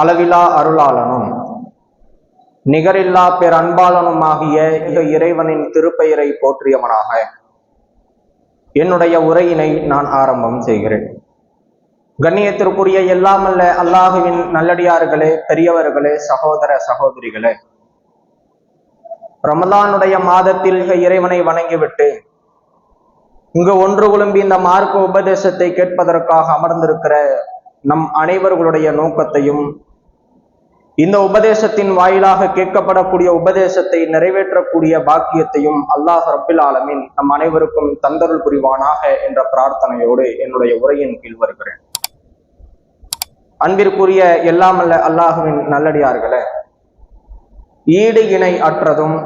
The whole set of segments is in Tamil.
அளவிலா அருளாளனும். நிகரில்லா பேர் அன்பாளனுமாகிய இந்த இறைவனின் திருப்பெயரை போற்றியவனாக. என்னுடைய உரையினை நான் ஆரம்பம் செய்கிறேன். கண்ணியத்திற்குரிய எல்லாமல்ல அல்லாஹுவின் நல்லடியார்களே பெரியவர்களே சகோதர சகோதரிகளே. ரமலானுடைய மாதத்தில் இறைவனை வணங்கிவிட்டு இங்கு ஒன்று குழும்பி இந்த மார்க்க உபதேசத்தை கேட்பதற்காக அமர்ந்திருக்கிற நம் அனைவர்களுடைய நோக்கத்தையும் இந்த உபதேசத்தின் வாயிலாக கேட்கப்படக்கூடிய உபதேசத்தை நிறைவேற்றக்கூடிய பாக்கியத்தையும் அல்லாஹ் ரபில் ஆலமின் நம் அனைவருக்கும் தந்தருள் புரிவானாக என்ற பிரார்த்தனையோடு என்னுடைய உரையின் கீழ் வருகிறேன். அன்பிற்குரிய எல்லாமல்ல அல்லாஹுவின் நல்லடியார்களே ஈடு இணை அற்றதும்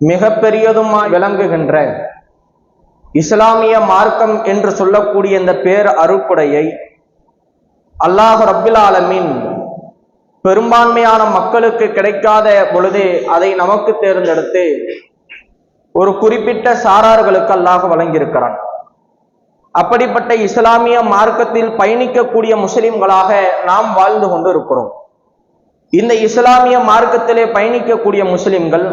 மிகப்பெரியதுமாய் விளங்குகின்ற இஸ்லாமிய மார்க்கம் என்று சொல்லக்கூடிய இந்த பேர் அருக்குடையை அல்லாஹ் ரப்பில் ஆலமின் பெரும்பான்மையான மக்களுக்கு கிடைக்காத பொழுது அதை நமக்கு தேர்ந்தெடுத்து ஒரு குறிப்பிட்ட சாரார்களுக்கு அல்லாஹ் வழங்கியிருக்கிறான். அப்படிப்பட்ட இஸ்லாமிய மார்க்கத்தில் பயணிக்கக்கூடிய முஸ்லிம்களாக நாம் வாழ்ந்து கொண்டு இருக்கிறோம் இந்த இஸ்லாமிய மார்க்கத்திலே பயணிக்கக்கூடிய முஸ்லிம்கள்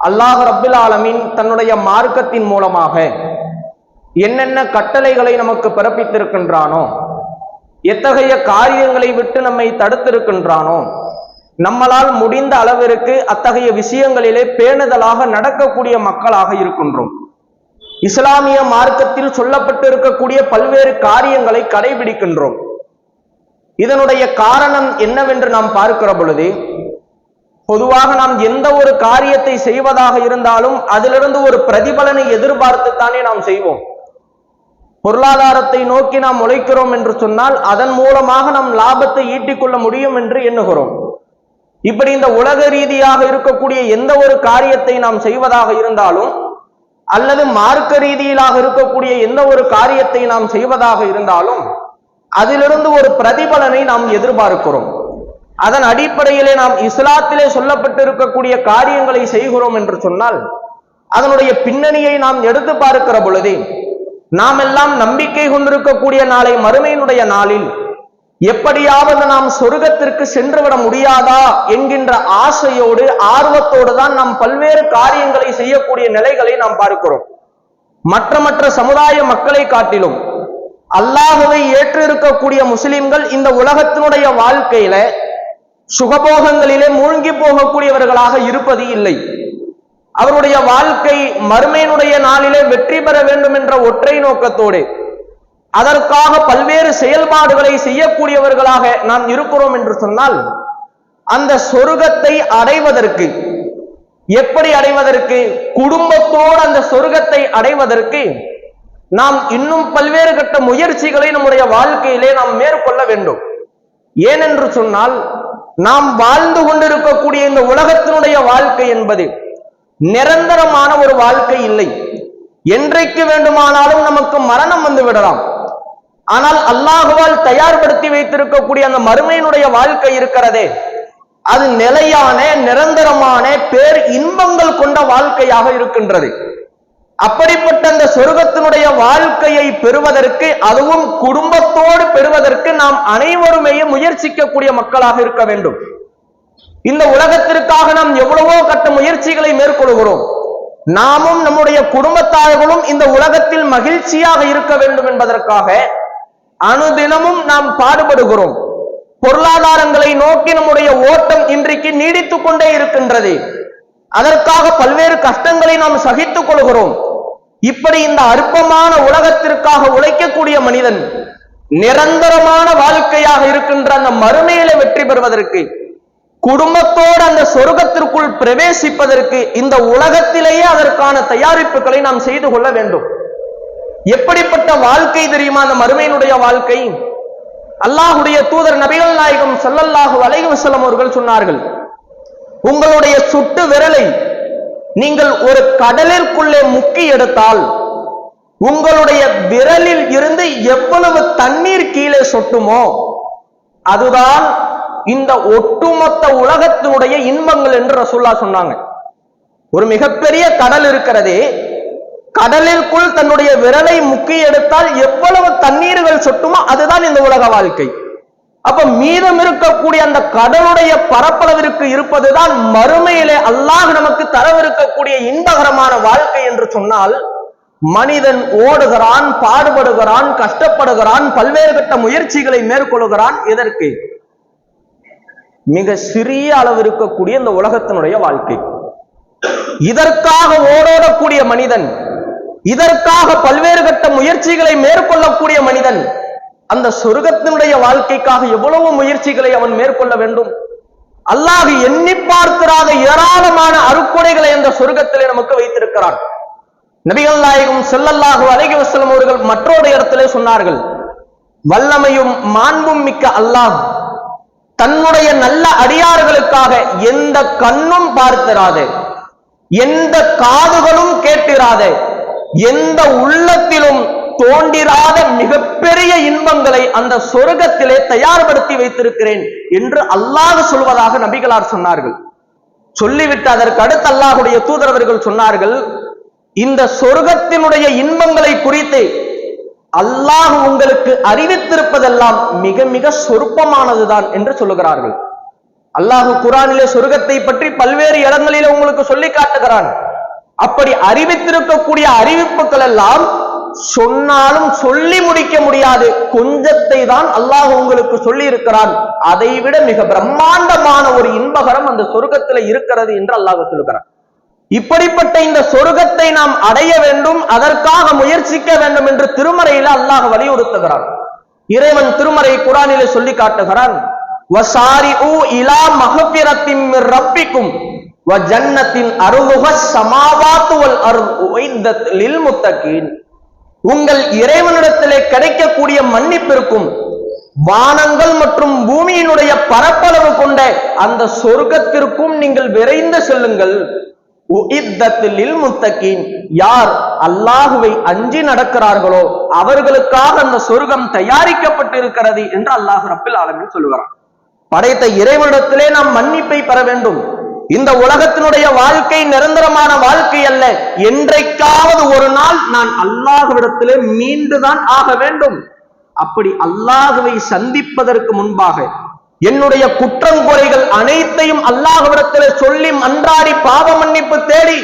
அல்லாஹ் ரபுல் ஆலமின் தன்னுடைய மார்க்கத்தின் மூலமாக என்னென்ன கட்டளைகளை நமக்கு பிறப்பித்திருக்கின்றானோ எத்தகைய காரியங்களை விட்டு நம்மை தடுத்திருக்கின்றானோ? நம்மளால் முடிந்த அளவிற்கு அத்தகைய விஷயங்களிலே பேணுதலாக நடக்கக்கூடிய மக்களாக இருக்கின்றோம். இஸ்லாமிய மார்க்கத்தில் சொல்லப்பட்டிருக்கக்கூடிய பல்வேறு காரியங்களை கடைபிடிக்கின்றோம். இதனுடைய காரணம் என்னவென்று நாம் பார்க்கிற பொழுது பொதுவாக நாம் எந்த ஒரு காரியத்தை செய்வதாக இருந்தாலும் அதிலிருந்து ஒரு பிரதிபலனை எதிர்பார்த்துத்தானே நாம் செய்வோம். பொருளாதாரத்தை நோக்கி நாம் உழைக்கிறோம் என்று சொன்னால் அதன் மூலமாக நாம் லாபத்தை ஈட்டிக்கொள்ள முடியும் என்று எண்ணுகிறோம். இப்படி இந்த உலக ரீதியாக இருக்கக்கூடிய எந்த ஒரு காரியத்தை நாம் செய்வதாக இருந்தாலும் அல்லது மார்க்க ரீதியிலாக இருக்கக்கூடிய எந்த ஒரு காரியத்தை நாம் செய்வதாக இருந்தாலும் அதிலிருந்து ஒரு பிரதிபலனை நாம் எதிர்பார்க்கிறோம். அதன் அடிப்படையிலே நாம் இஸ்லாத்திலே சொல்லப்பட்டிருக்கக்கூடிய காரியங்களை செய்கிறோம் என்று சொன்னால் அதனுடைய பின்னணியை நாம் எடுத்து பார்க்கிற பொழுதே நாம் எல்லாம் நம்பிக்கை கொண்டிருக்கக்கூடிய நாளை மறுமையினுடைய நாளில் எப்படியாவது நாம் சொர்க்கத்திற்கு சென்றுவிட முடியாதா என்கின்ற ஆசையோடு ஆர்வத்தோடு தான் நாம் பல்வேறு காரியங்களை செய்யக்கூடிய நிலைகளை நாம் பார்க்கிறோம். மற்ற மற்ற சமுதாய மக்களை காட்டிலும் அல்லாஹுவை ஏற்று இருக்கக்கூடிய முஸ்லிம்கள் இந்த உலகத்தினுடைய வாழ்க்கையில சுகபோகங்களிலே மூழ்கி போகக்கூடியவர்களாக இருப்பது இல்லை. அவருடைய வாழ்க்கை மறுமையினுடைய நாளிலே வெற்றி பெற வேண்டும் என்ற ஒற்றை நோக்கத்தோடு அதற்காக பல்வேறு செயல்பாடுகளை செய்யக்கூடியவர்களாக நாம் இருக்கிறோம் என்று சொன்னால் அந்த சொருகத்தை அடைவதற்கு எப்படி அடைவதற்கு குடும்பத்தோடு அந்த சொருகத்தை அடைவதற்கு நாம் இன்னும் பல்வேறு கட்ட முயற்சிகளை நம்முடைய வாழ்க்கையிலே நாம் மேற்கொள்ள வேண்டும். ஏனென்று சொன்னால் நாம் வாழ்ந்து கொண்டிருக்கக்கூடிய இந்த உலகத்தினுடைய வாழ்க்கை என்பது நிரந்தரமான ஒரு வாழ்க்கை இல்லை. என்றைக்கு வேண்டுமானாலும் நமக்கு மரணம் வந்து விடலாம். ஆனால் அல்லாஹுவால் தயார்படுத்தி வைத்திருக்கக்கூடிய அந்த மறுமையினுடைய வாழ்க்கை இருக்கிறதே அது நிலையான நிரந்தரமான பேர் இன்பங்கள் கொண்ட வாழ்க்கையாக இருக்கின்றது. அப்படிப்பட்ட அந்த சொருகத்தினுடைய வாழ்க்கையை பெறுவதற்கு அதுவும் குடும்பத்தோடு பெறுவதற்கு நாம் அனைவருமே முயற்சிக்கக்கூடிய மக்களாக இருக்க வேண்டும். இந்த உலகத்திற்காக நாம் எவ்வளவோ கட்ட முயற்சிகளை மேற்கொள்கிறோம். நாமும் நம்முடைய குடும்பத்தார்களும் இந்த உலகத்தில் மகிழ்ச்சியாக இருக்க வேண்டும் என்பதற்காக அனுதினமும் நாம் பாடுபடுகிறோம். பொருளாதாரங்களை நோக்கி நம்முடைய ஓட்டம் இன்றைக்கு நீடித்துக் கொண்டே இருக்கின்றது. அதற்காக பல்வேறு கஷ்டங்களை நாம் சகித்துக் கொள்கிறோம். இப்படி இந்த அற்பமான உலகத்திற்காக உழைக்கக்கூடிய மனிதன் நிரந்தரமான வாழ்க்கையாக இருக்கின்ற அந்த மறுமையில வெற்றி பெறுவதற்கு குடும்பத்தோடு அந்த சொருகத்திற்குள் பிரவேசிப்பதற்கு இந்த உலகத்திலேயே அதற்கான தயாரிப்புகளை நாம் செய்து கொள்ள வேண்டும். எப்படிப்பட்ட வாழ்க்கை தெரியுமா? அந்த மறுமையினுடைய வாழ்க்கை. அல்லாஹுடைய தூதர் நபிகள் நாயகம் சல்லல்லாஹு அலைஹி வஸல்லம் அவர்கள் சொன்னார்கள் உங்களுடைய சுட்டு விரலை நீங்கள் ஒரு கடலிற்குள்ளே முக்கி எடுத்தால் உங்களுடைய விரலில் இருந்து எவ்வளவு தண்ணீர் கீழே சொட்டுமோ அதுதான் இந்த ஒட்டுமொத்த உலகத்தினுடைய இன்பங்கள் என்று ரசூல்லா சொன்னாங்க. ஒரு மிகப்பெரிய கடல் இருக்கிறதே கடலிற்குள் தன்னுடைய விரலை முக்கி எடுத்தால் எவ்வளவு தண்ணீர்கள் சொட்டுமோ அதுதான் இந்த உலக வாழ்க்கை. அப்ப மீதம் இருக்கக்கூடிய அந்த கடலுடைய பரப்பளவிற்கு இருப்பதுதான் மறுமையிலே அல்லாஹ் நமக்கு தரவிருக்கக்கூடிய இன்பகரமான வாழ்க்கை என்று சொன்னால் மனிதன் ஓடுகிறான் பாடுபடுகிறான் கஷ்டப்படுகிறான் பல்வேறு கட்ட முயற்சிகளை மேற்கொள்கிறான் இதற்கு மிக சிறிய அளவு இருக்கக்கூடிய இந்த உலகத்தினுடைய வாழ்க்கை. இதற்காக ஓடோடக்கூடிய மனிதன் இதற்காக பல்வேறு கட்ட முயற்சிகளை மேற்கொள்ளக்கூடிய மனிதன் அந்த சொர்க்கத்தினுடைய வாழ்க்கைக்காக எவ்வளவு முயற்சிகளை அவன் மேற்கொள்ள வேண்டும்? அல்லாஹ் எண்ணி பார்த்திராத ஏராளமான அருக்குடைகளை அந்த சொர்க்கத்திலே நமக்கு வைத்திருக்கிறான். நபிகள் நாயகம் செல்லல்லாஹு அழகி வசலம் அவர்கள் மற்றொரு இடத்திலே சொன்னார்கள் வல்லமையும் மாண்பும் மிக்க அல்லாஹ் தன்னுடைய நல்ல அடியார்களுக்காக எந்த கண்ணும் பார்த்திராது. எந்த காதுகளும் கேட்டிராத. எந்த உள்ளத்திலும் தோண்டிராத மிகப்பெரிய இன்பங்களை அந்த சொர்க்கத்திலே தயார்படுத்தி வைத்திருக்கிறேன் என்று அல்லாஹ் சொல்வதாக நபிகளார் சொன்னார்கள். சொல்லிவிட்டு அதற்கு அடுத்து அல்லாஹுடைய தூதரவர்கள் சொன்னார்கள் இந்த சொர்க்கத்தினுடைய இன்பங்களை குறித்து அல்லாஹ் உங்களுக்கு அறிவித்திருப்பதெல்லாம் மிக மிக சொற்பமானதுதான் என்று சொல்லுகிறார்கள். அல்லாஹ் குரானிலே சொர்க்கத்தை பற்றி பல்வேறு இடங்களிலே உங்களுக்கு சொல்லி காட்டுகிறான். அப்படி அறிவித்திருக்கக்கூடிய அறிவிப்புகள் எல்லாம் சொன்னாலும் சொல்லி முடிக்க முடியாது. கொஞ்சத்தை தான் அல்லாஹ் உங்களுக்கு சொல்லி இருக்கிறான் அதை விட மிக பிரம்மாண்டமான ஒரு இன்பகரம் அந்த சொர்க்கத்துல இருக்கிறது என்று அல்லாஹ் சொல்லுகிறான். இப்படிப்பட்ட இந்த சொர்க்கத்தை நாம் அடைய வேண்டும் அதற்காக முயற்சிக்க வேண்டும் என்று திருமறையில அல்லாஹ் வலியுறுத்துகிறான். இறைவன் திருமறை குரானில சொல்லி காட்டுகிறான் வ ஜன்னத்தின் லில் உங்கள் இறைவனிடத்திலே கிடைக்கக்கூடிய மன்னிப்பிற்கும் வானங்கள் மற்றும் பூமியினுடைய பரப்பளவு கொண்ட அந்த சொர்க்கத்திற்கும் நீங்கள் விரைந்து செல்லுங்கள். யார் அல்லாஹுவை அஞ்சி நடக்கிறார்களோ அவர்களுக்காக அந்த சொர்க்கம் தயாரிக்கப்பட்டிருக்கிறது என்று அல்லாஹ் ரப்பில் ஆலமின் சொல்லுகிறான். படைத்த இறைவனிடத்திலே நாம் மன்னிப்பை பெற வேண்டும். இந்த உலகத்தினுடைய வாழ்க்கை நிரந்தரமான வாழ்க்கை அல்ல. என்றைக்காவது ஒரு நாள் நான் அல்லாஹுவிடத்திலே மீண்டுதான் ஆக வேண்டும். அப்படி அல்லாஹுவை சந்திப்பதற்கு முன்பாக என்னுடைய குற்றங்குறைகள் அனைத்தையும் அல்லாஹ்விடத்திலே சொல்லி மன்றாடி பாவ மன்னிப்பு தேடி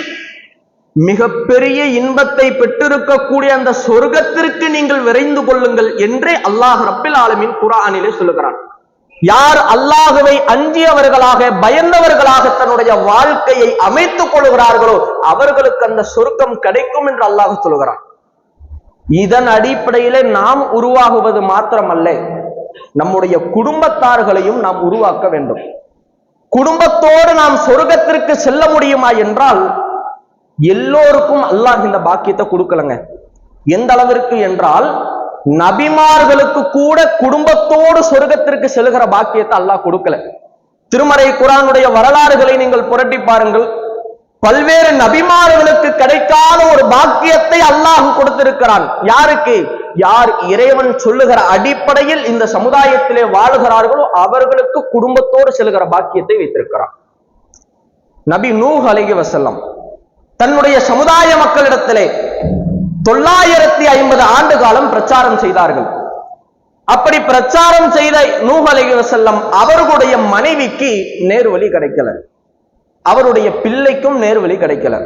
மிகப்பெரிய இன்பத்தை பெற்றிருக்கக்கூடிய அந்த சொர்க்கத்திற்கு நீங்கள் விரைந்து கொள்ளுங்கள் என்றே அல்லாஹ் ரப்பில் ஆலமின் குரானிலே சொல்லுகிறான். யார் அல்லாஹுவை அஞ்சியவர்களாக பயந்தவர்களாக தன்னுடைய வாழ்க்கையை அமைத்துக் கொள்கிறார்களோ அவர்களுக்கு அந்த சொர்க்கம் கிடைக்கும் என்று அல்லாஹ் சொல்லுகிறான். இதன் அடிப்படையிலே நாம் உருவாகுவது மாத்திரமல்ல. நம்முடைய குடும்பத்தார்களையும் நாம் உருவாக்க வேண்டும். குடும்பத்தோடு நாம் சொர்க்கத்திற்கு செல்ல முடியுமா என்றால் எல்லோருக்கும் அல்லாஹ் இந்த பாக்கியத்தை கொடுக்கலங்க. எந்த அளவிற்கு என்றால் நபிமார்களுக்கு கூட குடும்பத்தோடு சொர்க்கத்திற்கு செல்கிற பாக்கியத்தை அல்லாஹ் கொடுக்கல. திருமறை குரானுடைய வரலாறுகளை நீங்கள் புரட்டி பாருங்கள். பல்வேறு நபிமார்களுக்கு கிடைக்காத ஒரு பாக்கியத்தை அல்லாஹ் கொடுத்திருக்கிறான். யாருக்கு? யார் இறைவன் சொல்லுகிற அடிப்படையில் இந்த சமுதாயத்திலே வாழுகிறார்களோ அவர்களுக்கு குடும்பத்தோடு செல்கிற பாக்கியத்தை வைத்திருக்கிறான். நபி நூ அலைகி வசல்லம் தன்னுடைய சமுதாய மக்களிடத்திலே தொள்ளாயிரத்தி ஐம்பது ஆண்டு காலம் பிரச்சாரம் செய்தார்கள். அப்படி பிரச்சாரம் செய்த நூ அலைகி வசல்லம் அவர்களுடைய மனைவிக்கு நேர்வழி கிடைக்கல. அவருடைய பிள்ளைக்கும் நேர்வழி கிடைக்கல.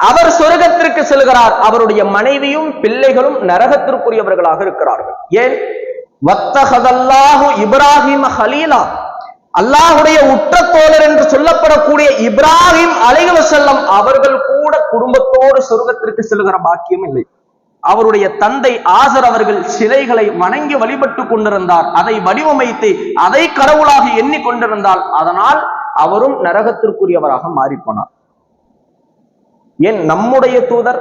அவர் சொர்க்கத்திற்கு செல்கிறார். அவருடைய மனைவியும் பிள்ளைகளும் நரகத்திற்குரியவர்களாக இருக்கிறார்கள். ஏன்? வத்தகதல்லாஹு இப்ராஹிம் ஹலீலா. அல்லாஹுடைய உற்ற தோழர் என்று சொல்லப்படக்கூடிய இப்ராஹிம் அலைஹி செல்லம் அவர்கள் கூட குடும்பத்தோடு சொர்க்கத்திற்கு செல்கிற பாக்கியம் இல்லை. அவருடைய தந்தை ஆசர் அவர்கள் சிலைகளை வணங்கி வழிபட்டு கொண்டிருந்தார். அதை வடிவமைத்து அதை கடவுளாக எண்ணிக்கொண்டிருந்தால் அதனால் அவரும் நரகத்திற்குரியவராக மாறிப்போனார். ஏன் நம்முடைய தூதர்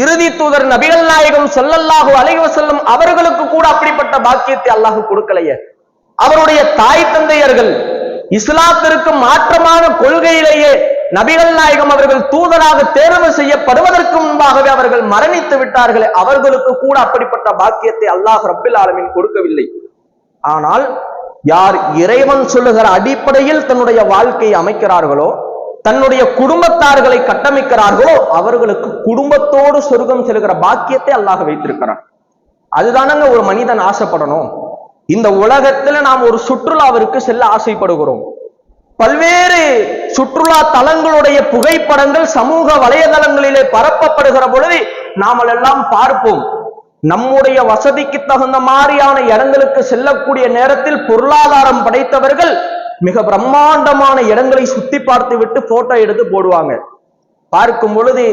இறுதி தூதர் நபிகள் நாயகம் ஸல்லல்லாஹு அலைவ செல்லும் அவர்களுக்கு கூட அப்படிப்பட்ட பாக்கியத்தை அல்லாஹ் கொடுக்கலையே. அவருடைய தாய் தந்தையர்கள் இஸ்லாத்திற்கு மாற்றமான கொள்கையிலேயே நபிகள் நாயகம் அவர்கள் தூதராக தேர்வு செய்யப்படுவதற்கு முன்பாகவே அவர்கள் மரணித்து விட்டார்களே அவர்களுக்கு கூட அப்படிப்பட்ட பாக்கியத்தை அல்லாஹ் ரப்பில் ஆலமின் கொடுக்கவில்லை. ஆனால் யார் இறைவன் சொல்லுகிற அடிப்படையில் தன்னுடைய வாழ்க்கையை அமைக்கிறார்களோ தன்னுடைய குடும்பத்தார்களை கட்டமைக்கிறார்களோ அவர்களுக்கு குடும்பத்தோடு சொர்க்கம் செல்கிற பாக்கியத்தை அல்லாஹ் வைத்திருக்கிறான். அதுதானங்க ஒரு மனிதன் ஆசைப்படணும். இந்த உலகத்துல நாம் ஒரு சுற்றுலாவிற்கு செல்ல ஆசைப்படுகிறோம். பல்வேறு சுற்றுலா தலங்களுடைய புகைப்படங்கள் சமூக வலைதளங்களிலே பரப்பப்படுகிற பொழுது நாமல் எல்லாம் பார்ப்போம். நம்முடைய வசதிக்கு தகுந்த மாதிரியான இடங்களுக்கு செல்லக்கூடிய நேரத்தில் பொருளாதாரம் படைத்தவர்கள் மிக பிரம்மாண்டமான இடங்களை சுத்தி பார்த்து விட்டு போட்டோ எடுத்து போடுவாங்க. பார்க்கும் பொழுது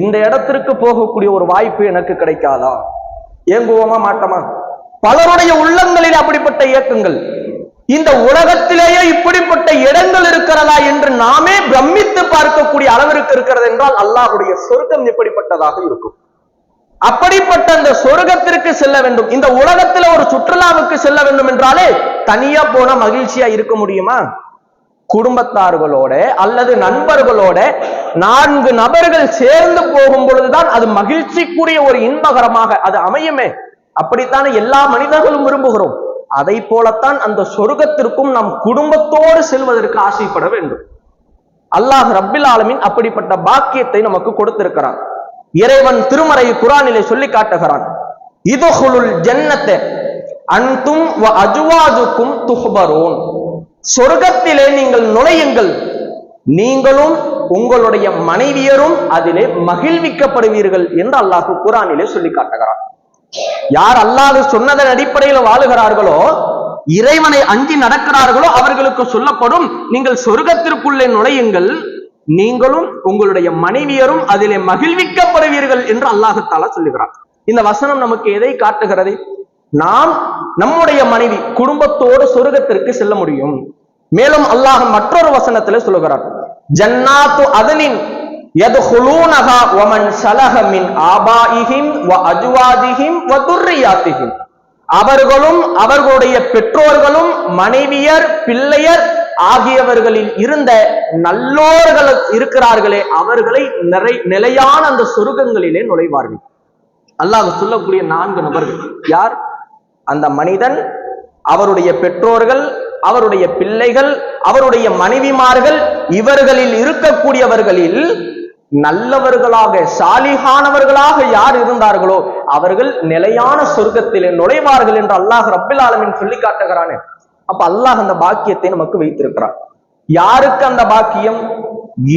இந்த இடத்திற்கு போகக்கூடிய ஒரு வாய்ப்பு எனக்கு கிடைக்காதா? ஏங்குவோமா மாட்டோமா? பலருடைய உள்ளங்களில் அப்படிப்பட்ட இயக்கங்கள் இந்த உலகத்திலேயே இப்படிப்பட்ட இடங்கள் இருக்கிறதா என்று நாமே பிரமித்து பார்க்கக்கூடிய அளவிற்கு இருக்கிறது என்றால் அல்லாஹுடைய சொர்க்கம் எப்படிப்பட்டதாக இருக்கும்? அப்படிப்பட்ட அந்த சொர்க்கத்திற்கு செல்ல வேண்டும். இந்த உலகத்துல ஒரு சுற்றுலாவுக்கு செல்ல வேண்டும் என்றாலே தனியா போன மகிழ்ச்சியா இருக்க முடியுமா? குடும்பத்தார்களோட அல்லது நண்பர்களோட நான்கு நபர்கள் சேர்ந்து போகும் பொழுதுதான் அது மகிழ்ச்சிக்குரிய ஒரு இன்பகரமாக அது அமையுமே. அப்படித்தானே எல்லா மனிதர்களும் விரும்புகிறோம். அதை போலத்தான் அந்த சொர்க்கத்திற்கும் நம் குடும்பத்தோடு செல்வதற்கு ஆசைப்பட வேண்டும். அல்லாஹ் ரப்பில் ஆலமின் அப்படிப்பட்ட பாக்கியத்தை நமக்கு கொடுத்திருக்கிறான். இறைவன் திருமறை குரானிலே சொல்லி காட்டுகிறான். இதுகுலுல் ஜன்னத்தை அன்தும் வ அஜுவாஜுக்கும் துஹ்பரோன். சொர்க்கத்திலே நீங்கள் நுழையுங்கள். நீங்களும் உங்களுடைய மனைவியரும் அதிலே மகிழ்விக்கப்படுவீர்கள் என்று அல்லாஹு குரானிலே சொல்லி காட்டுகிறான். யார் அல்லாஹ் சொன்னதன் அடிப்படையில் வாழுகிறார்களோ இறைவனை அஞ்சி நடக்கிறார்களோ அவர்களுக்கு சொல்லப்படும் நீங்கள் சொர்க்கத்திற்குள்ளே நுழையுங்கள் நீங்களும் உங்களுடைய மனைவியரும் அதிலே மகிழ்விக்கப்படுவீர்கள் என்று அல்லாஹத்தாலா சொல்லுகிறார் இந்த வசனம் நமக்கு எதை காட்டுகிறது? நாம் நம்முடைய மனைவி குடும்பத்தோடு சொர்க்கத்திற்கு செல்ல முடியும். மேலும் அல்லாஹ் மற்றொரு வசனத்துல சொல்லுகிறார் ஜன்னாத்து அதனின் யதுஹுலூனஹா வமன் சலஹ மின் ஆபாயிஹிம் வ அஜ்வாதிஹிம் வ துர்ரியாத்திஹிம். அவர்களும் அவர்களுடைய பெற்றோர்களும் மனைவியர் பிள்ளையர் ஆகியவர்களில் இருந்த நல்லோர்கள் இருக்கிறார்களே அவர்களை நிறை நிலையான அந்த சொர்க்கங்களிலே நுழைவார்கள். அல்லாஹ் சொல்லக்கூடிய நான்கு நபர்கள். யார்? அந்த மனிதன் அவருடைய பெற்றோர்கள் அவருடைய பிள்ளைகள் அவருடைய மனைவிமார்கள் இவர்களில் இருக்கக்கூடியவர்களில் நல்லவர்களாக சாலிகானவர்களாக யார் இருந்தார்களோ அவர்கள் நிலையான சொர்க்கத்திலே நுழைவார்கள் என்று அல்லாஹ் ரப்பில் ஆலமின் சொல்லி காட்டுகிறானே. அப்ப அல்லாஹ் அந்த பாக்கியத்தை நமக்கு வைத்திருக்கிறார் யாருக்கு அந்த பாக்கியம்?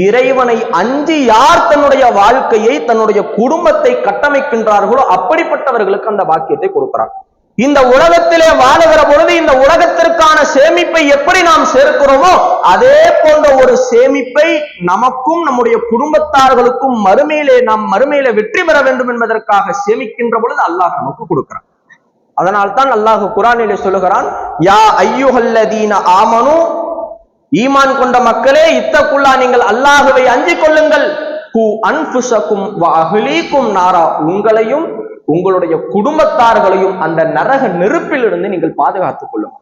இறைவனை அஞ்சி யார் தன்னுடைய வாழ்க்கையை தன்னுடைய குடும்பத்தை கட்டமைக்கின்றார்களோ அப்படிப்பட்டவர்களுக்கு அந்த பாக்கியத்தை கொடுக்கிறார் இந்த உலகத்திலே வாழுகிற பொழுது இந்த உலகத்திற்கான சேமிப்பை எப்படி நாம் சேர்க்கிறோமோ அதே போன்ற ஒரு சேமிப்பை நமக்கும் நம்முடைய குடும்பத்தார்களுக்கும் மறுமையிலே நாம் மறுமையில வெற்றி பெற வேண்டும் என்பதற்காக சேமிக்கின்ற பொழுது அல்லாஹ் நமக்கு கொடுக்கிறான். அதனால் தான் அல்லாஹ் குரானிலே சொல்லுகிறான் யா ஐயுஹல்லதீன ஆமனு. ஈமான் கொண்ட மக்களே இத்தக்குள்ளா நீங்கள் அல்லாஹுவை அஞ்சிக் கொள்ளுங்கள். கு அன்புசக்கும் அகிலீக்கும் நாரா. உங்களையும் உங்களுடைய குடும்பத்தார்களையும் அந்த நரக நெருப்பிலிருந்து நீங்கள் பாதுகாத்துக் கொள்ளுங்கள்.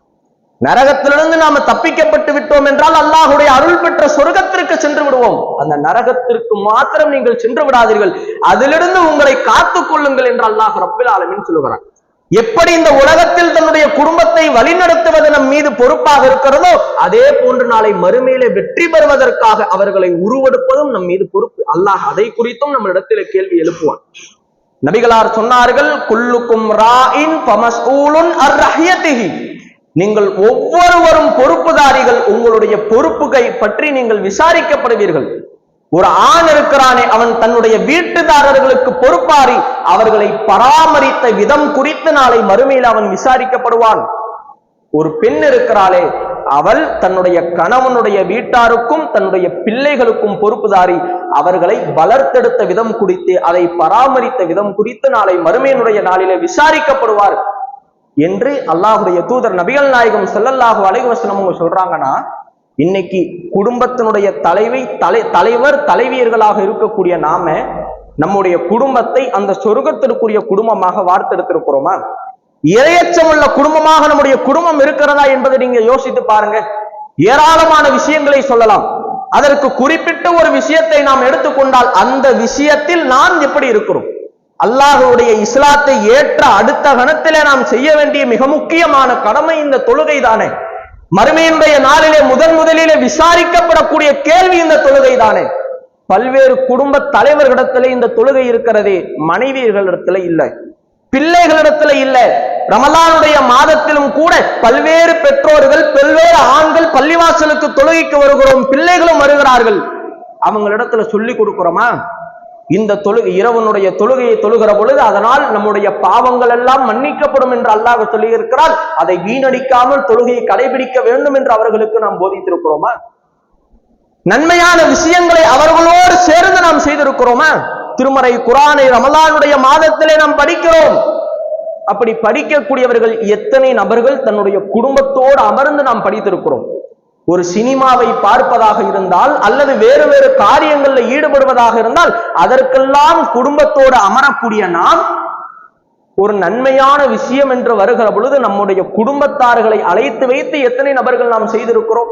நரகத்திலிருந்து நாம தப்பிக்கப்பட்டு விட்டோம் என்றால் அல்லாஹுடைய அருள் பெற்ற சொர்க்கத்திற்கு சென்று விடுவோம். அந்த நரகத்திற்கு மாத்திரம் நீங்கள் சென்று விடாதீர்கள். அதிலிருந்து உங்களை காத்துக் கொள்ளுங்கள் என்று அல்லாஹ் ரப்பில் ஆலமின் சொல்லுகிறான். எப்படி இந்த உலகத்தில் தன்னுடைய குடும்பத்தை வழிநடத்துவது நம் மீது பொறுப்பாக இருக்கிறதோ அதே போன்று நாளை மறுமையிலே வெற்றி பெறுவதற்காக அவர்களை உருவெடுப்பதும் நம் மீது பொறுப்பு. அல்லாஹ் அதை குறித்தும் நம்ம கேள்வி எழுப்புவான். நபிகளார் சொன்னார்கள் குல்லுக்கும் ராயின் பமஸ்கூலுன் அர் ரஹியத்திஹி நீங்கள் ஒவ்வொருவரும் பொறுப்புதாரிகள் உங்களுடைய பொறுப்புகை பற்றி நீங்கள் விசாரிக்கப்படுவீர்கள். ஒரு ஆண் இருக்கிறானே அவன் தன்னுடைய வீட்டுதாரர்களுக்கு பொறுப்பாரி அவர்களை பராமரித்த விதம் குறித்து நாளை மறுமையில் அவன் விசாரிக்கப்படுவான். ஒரு பெண் இருக்கிறாளே அவள் தன்னுடைய கணவனுடைய வீட்டாருக்கும் தன்னுடைய பிள்ளைகளுக்கும் பொறுப்புதாரி அவர்களை வளர்த்தெடுத்த விதம் குறித்து அதை பராமரித்த விதம் குறித்து நாளை மறுமையினுடைய நாளிலே விசாரிக்கப்படுவார். என்று அல்லாஹுடைய தூதர் நபிகள் நாயகம் செல்லல்லாஹு அலைஹி அவங்க சொல்றாங்கன்னா இன்னைக்கு குடும்பத்தினுடைய தலைவி தலை தலைவர் தலைவியர்களாக இருக்கக்கூடிய நாம நம்முடைய குடும்பத்தை அந்த சொர்க்கத்திற்குரிய குடும்பமாக வார்த்தெடுத்திருக்கிறோமா? இரையச்சமுள்ள குடும்பமாக நம்முடைய குடும்பம் இருக்கிறதா என்பதை நீங்க யோசித்து பாருங்க. ஏராளமான விஷயங்களை சொல்லலாம். அதற்கு குறிப்பிட்ட ஒரு விஷயத்தை நாம் எடுத்துக்கொண்டால் அந்த விஷயத்தில் நாம் எப்படி இருக்கிறோம்? அல்லாஹுடைய இஸ்லாத்தை ஏற்ற அடுத்த கணத்திலே நாம் செய்ய வேண்டிய மிக முக்கியமான கடமை இந்த தொழுகை தானே மறுமையினுடைய நாளிலே முதன் முதலிலே விசாரிக்கப்படக்கூடிய கேள்வி இந்த தொழுகை தானே. பல்வேறு குடும்ப தலைவர்களிடத்திலே இந்த தொழுகை இருக்கிறதே மனைவியர்களிடத்துல இல்லை. பிள்ளைகளிடத்துல இல்ல. ரமலானுடைய மாதத்திலும் கூட பல்வேறு பெற்றோர்கள் பல்வேறு ஆண்கள் பள்ளிவாசலுக்கு தொழுகைக்கு வருகிறோம் பிள்ளைகளும் வருகிறார்கள். அவங்களிடத்துல சொல்லி கொடுக்கிறோமா? இந்த தொழுகை இரவனுடைய தொழுகையை தொழுகிற பொழுது அதனால் நம்முடைய பாவங்கள் எல்லாம் மன்னிக்கப்படும் என்று அல்லாஹ் சொல்லி இருக்கிறார் அதை வீணடிக்காமல் தொழுகையை கடைபிடிக்க வேண்டும் என்று அவர்களுக்கு நாம் போதித்திருக்கிறோமா? நன்மையான விஷயங்களை அவர்களோடு சேர்ந்து நாம் செய்திருக்கிறோமா? திருமறை குரானை ரமலானுடைய மாதத்திலே நாம் படிக்கிறோம். அப்படி படிக்கக்கூடியவர்கள் எத்தனை நபர்கள் தன்னுடைய குடும்பத்தோடு அமர்ந்து நாம் படித்திருக்கிறோம். ஒரு சினிமாவை பார்ப்பதாக இருந்தால் அல்லது வேறு வேறு காரியங்கள்ல ஈடுபடுவதாக இருந்தால் அதற்கெல்லாம் குடும்பத்தோடு அமரக்கூடிய நாம் ஒரு நன்மையான விஷயம் என்று வருகிற பொழுது நம்முடைய குடும்பத்தார்களை அழைத்து வைத்து எத்தனை நபர்கள் நாம் செய்திருக்கிறோம்?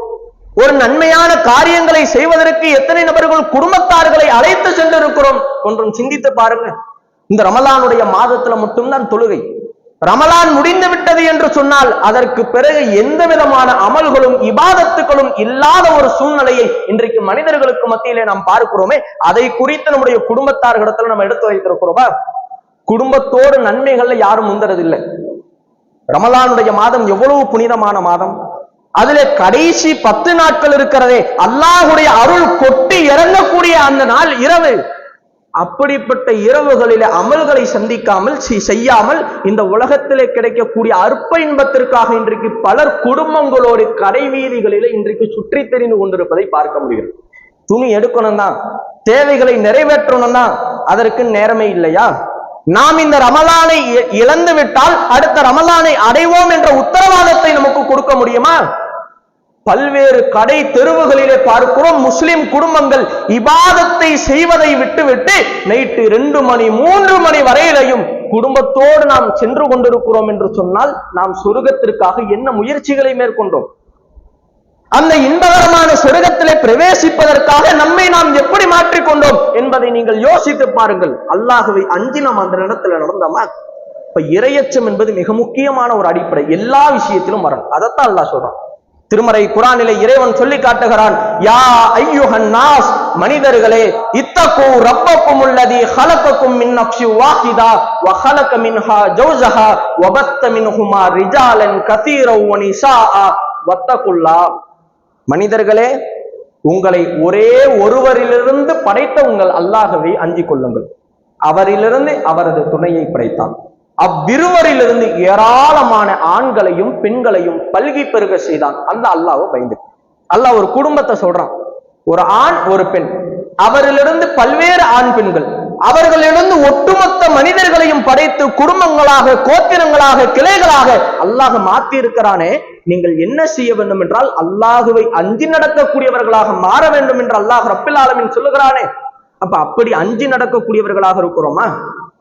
ஒரு நன்மையான காரியங்களை செய்வதற்கு எத்தனை நபர்கள் குடும்பத்தார்களை அழைத்து சென்றிருக்கிறோம்? ஒன்றும் சிந்தித்து பாருங்க இந்த ரமலானுடைய மாதத்துல மட்டும்தான் தொழுகை. ரமலான் முடிந்து விட்டது என்று சொன்னால் அதற்கு பிறகு எந்த விதமான அமல்களும் இபாதத்துகளும் இல்லாத ஒரு சூழ்நிலையை இன்றைக்கு மனிதர்களுக்கு மத்தியிலே நாம் பார்க்கிறோமே அதை குறித்து நம்முடைய குடும்பத்தார்களிடத்துல நம்ம எடுத்து வைத்திருக்கிறோமா? குடும்பத்தோடு நன்மைகள்ல யாரும் முந்துறதில்லை. ரமலானுடைய மாதம் எவ்வளவு புனிதமான மாதம். அதுல கடைசி பத்து நாட்கள் இருக்கிறதே அல்லாஹுடைய அருள் கொட்டி இறங்கக்கூடிய அந்த நாள் இரவு. அப்படிப்பட்ட இரவுகளில அமல்களை சந்திக்காமல் செய்யாமல் இந்த உலகத்திலே கிடைக்கக்கூடிய அற்ப இன்பத்திற்காக இன்றைக்கு பலர் குடும்பங்களோடு கடை வீதிகளில இன்றைக்கு சுற்றி தெரிந்து கொண்டிருப்பதை பார்க்க முடியும் துணி எடுக்கணும் தான் தேவைகளை நிறைவேற்றணும் தான் அதற்கு நேரமே இல்லையா? நாம் இந்த ரமலானை இ- இழந்து விட்டால் அடுத்த ரமலானை அடைவோம் என்ற உத்தரவாதத்தை நமக்கு கொடுக்க முடியுமா? பல்வேறு கடை தெருவுகளிலே பார்க்கிறோம். முஸ்லிம் குடும்பங்கள் இபாதத்தை செய்வதை விட்டுவிட்டு நைட்டு ரெண்டு மணி மூன்று மணி வரையிலையும் குடும்பத்தோடு நாம் சென்று கொண்டிருக்கிறோம் என்று சொன்னால் நாம் சொர்க்கத்திற்காக என்ன முயற்சிகளை மேற்கொண்டோம்? அந்த இன்பகரமான சொர்க்கத்திலே பிரவேசிப்பதற்காக நம்மை நாம் எப்படி மாற்றிக்கொண்டோம் என்பதை நீங்கள் யோசித்து பாருங்கள். அல்லாஹுவை அஞ்சு நாம் அந்த இடத்துல நடந்தோமா? இப்ப இரையச்சம் என்பது மிக முக்கியமான ஒரு அடிப்படை. எல்லா விஷயத்திலும் வரணும். அதைத்தான் அல்லாஹ் சொல்றான். திருமறை குரானிலே இறைவன் சொல்லி காட்டுகிறான் யா ஐயுஹன் நாஸ் மனிதர்களே இத்தகு ரப்பக்கும் உள்ளதி ஹலக்கக்கும் மின் நப்சி வாஹிதா வ ஹலக்க மின்ஹா ஜௌஜஹா வபத்த மின்ஹுமா ரிஜாலன் கதீரவ் வ நிசாஆ. வத்தகுல்லா. மனிதர்களே உங்களை ஒரே ஒருவரிலிருந்து படைத்த உங்கள் அல்லாஹவை அஞ்சிக் கொள்ளுங்கள். அவரிலிருந்து அவரது துணையை படைத்தான். அவ்விருவரிலிருந்து ஏராளமான ஆண்களையும் பெண்களையும் பல்கி பெருக செய்தான். அந்த அல்லாஹ்வை பயந்து. அல்லாஹ் ஒரு குடும்பத்தை சொல்றான். ஒரு ஆண் ஒரு பெண். அவரிலிருந்து பல்வேறு ஆண் பெண்கள். அவர்களிலிருந்து ஒட்டுமொத்த மனிதர்களையும் படைத்து குடும்பங்களாக கோத்திரங்களாக கிளைகளாக அல்லாஹ் மாத்தி இருக்கிறானே நீங்கள் என்ன செய்ய வேண்டும் என்றால் அல்லாஹுவை அஞ்சி நடக்கக்கூடியவர்களாக மாற வேண்டும் என்று அல்லாஹ் ரப்பில் ஆலமின் சொல்லுகிறானே. அப்ப அப்படி அஞ்சி நடக்கக்கூடியவர்களாக இருக்கிறோமா?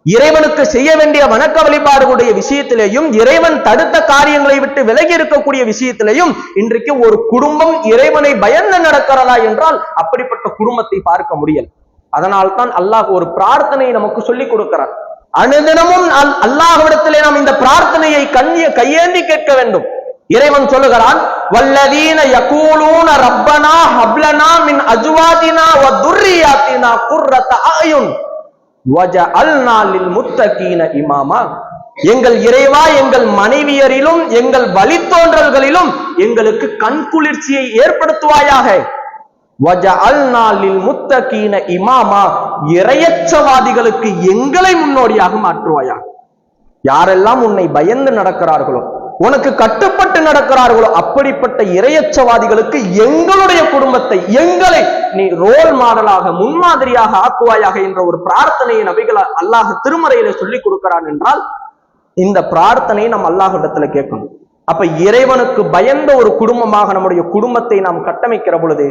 இறைவனுக்கு செய்ய வேண்டிய வணக்க வழிபாடுகளுடைய விஷயத்திலேயும் இறைவன் தடுத்த காரியங்களை விட்டு விலகி இருக்கக்கூடிய விஷயத்திலேயும் இன்றைக்கு ஒரு குடும்பம் இறைவனை பயந்து நடக்கிறதா என்றால் அப்படிப்பட்ட குடும்பத்தை பார்க்க முடியல. அதனால்தான் அல்லாஹ் ஒரு பிரார்த்தனையை நமக்கு சொல்லிக் கொடுக்கிறார். அனுதினமும் அல்- அல்லாஹ்விடத்திலே நாம் இந்த பிரார்த்தனையை கண்ணிய கையேந்தி கேட்க வேண்டும். இறைவன் சொல்லுகிறான் வல்லதீன யகூலூன ரப்பனா ஹப்லனா மின் அஜ்வாதினா வ துர்ரியாத்தினா குர்ரத அயுன் இமாமா. எங்கள் இறைவா எங்கள் மனைவியரிலும் எங்கள் வழித்தோன்றல்களிலும் எங்களுக்கு கண் குளிர்ச்சியை ஏற்படுத்துவாயாக. முத்தகீன இமாமா இரையச்சவாதிகளுக்கு எங்களை முன்னோடியாக மாற்றுவாயாக. யாரெல்லாம் உன்னை பயந்து நடக்கிறார்களோ உனக்கு கட்டுப்பட்டு நடக்கிறார்களோ அப்படிப்பட்ட இரையச்சவாதிகளுக்கு எங்களுடைய குடும்பத்தை எங்களை நீ ரோல் மாடலாக முன்மாதிரியாக ஆக்குவாயாக என்ற ஒரு பிரார்த்தனையை நபிகள் அல்லாஹ் திருமறையில சொல்லி கொடுக்கிறான் என்றால் இந்த பிரார்த்தனையை நாம் அல்லாஹிடத்துல கேட்கணும். அப்ப இறைவனுக்கு பயந்த ஒரு குடும்பமாக நம்முடைய குடும்பத்தை நாம் கட்டமைக்கிற பொழுது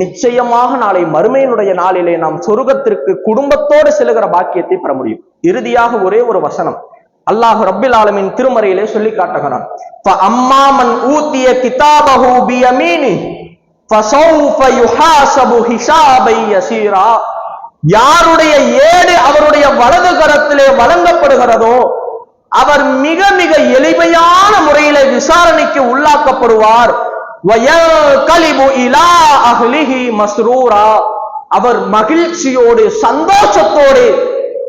நிச்சயமாக நாளை மறுமையினுடைய நாளிலே நாம் சொர்க்கத்திற்கு குடும்பத்தோடு செல்லுகிற பாக்கியத்தை பெற முடியும். இறுதியாக ஒரே ஒரு வசனம். அல்லாஹ் ரபில் ஆலமின் திருமறையிலே சொல்லி காட்டுகிறான். யாருடைய ஏடு அவருடைய வலது கரத்திலே வழங்கப்படுகிறதோ அவர் மிக மிக எளிமையான முறையில விசாரணைக்கு உள்ளாக்கப்படுவார். அவர் மகிழ்ச்சியோடு சந்தோஷத்தோடு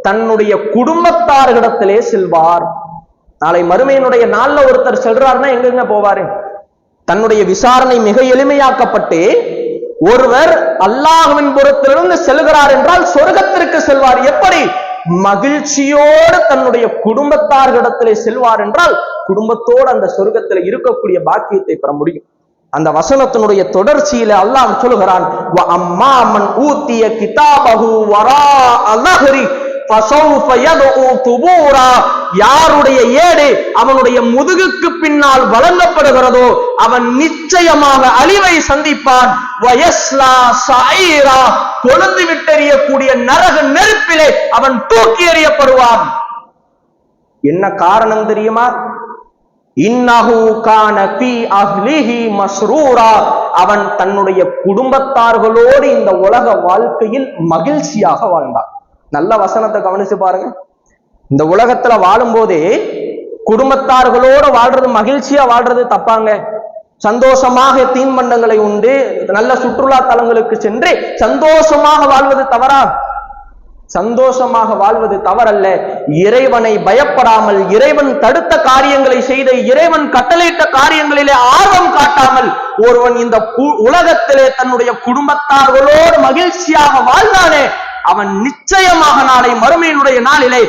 தன்னுடைய குடும்பத்தார்களிடத்திலே செல்வார். நாளை மறுமையினுடைய நாள்ல ஒருத்தர் செல்றாருன்னா எங்கெங்க போவாரு? தன்னுடைய விசாரணை மிக எளிமையாக்கப்பட்டு ஒருவர் அல்லாஹுவின் புறத்திலிருந்து செல்கிறார் என்றால் சொர்க்கத்திற்கு செல்வார். எப்படி? மகிழ்ச்சியோடு தன்னுடைய குடும்பத்தார்களிடத்திலே செல்வார் என்றால் குடும்பத்தோடு அந்த சொர்க்கத்தில் இருக்கக்கூடிய பாக்கியத்தை பெற முடியும். அந்த வசனத்தினுடைய தொடர்ச்சியில அல்லாஹ் சொல்லுகிறான் அம்மா மன் ஊத்திய கிதாபகு வரா அலஹரி யாருடைய ஏடு அவனுடைய முதுகுக்கு பின்னால் வழங்கப்படுகிறதோ அவன் நிச்சயமாக அழிவை சந்திப்பான். வயஸ்லா சாயிரா. கொழுந்து விட்டெறியக்கூடிய நரக நெருப்பிலே அவன் தூக்கி எறியப்படுவான். என்ன காரணம் தெரியுமா? இன்னஹு கான அஹ்லிஹி மஸ்ரூரா. அவன் தன்னுடைய குடும்பத்தார்களோடு இந்த உலக வாழ்க்கையில் மகிழ்ச்சியாக வாழ்ந்தான். நல்ல வசனத்தை கவனிச்சு பாருங்க. இந்த உலகத்துல வாழும்போதே குடும்பத்தார்களோட வாழ்றது மகிழ்ச்சியா வாழ்றது தப்பாங்க. சந்தோஷமாக தீன்பண்டங்களை உண்டு நல்ல சுற்றுலா தலங்களுக்கு சென்று சந்தோஷமாக வாழ்வது தவறா? சந்தோஷமாக வாழ்வது தவறல்ல. இறைவனை பயப்படாமல் இறைவன் தடுத்த காரியங்களை செய்த இறைவன் கட்டளையிட்ட காரியங்களிலே ஆர்வம் காட்டாமல் ஒருவன் இந்த உலகத்திலே தன்னுடைய குடும்பத்தார்களோடு மகிழ்ச்சியாக வாழ்ந்தானே அவன் நிச்சயமாக நாளை மறுமையினுடைய நாளிலே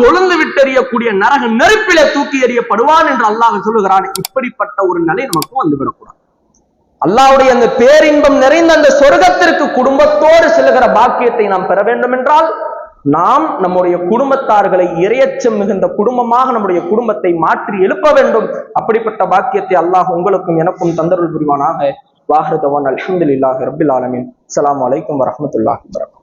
கொழுந்து விட்டெறியக்கூடிய நரக நெருப்பிலே தூக்கி எறியப்படுவான் என்று அல்லாஹ் சொல்லுகிறான். இப்படிப்பட்ட ஒரு நிலை நமக்கு வந்துவிடக்கூடாது. அல்லாவுடைய அந்த பேரின்பம் நிறைந்த அந்த சொர்க்கத்திற்கு குடும்பத்தோடு செல்கிற பாக்கியத்தை நாம் பெற வேண்டும் என்றால் நாம் நம்முடைய குடும்பத்தார்களை இரையச்சம் மிகுந்த குடும்பமாக நம்முடைய குடும்பத்தை மாற்றி எழுப்ப வேண்டும். அப்படிப்பட்ட பாக்கியத்தை அல்லாஹ் உங்களுக்கும் எனக்கும் தந்தருள் புரிவானாக. வாஹ்ரதவான் அலமதுல்லாஹ் ரபில் ஆலமின். அலாம் அலைக்கும் வரமத்துல்லாஹ் வரகம்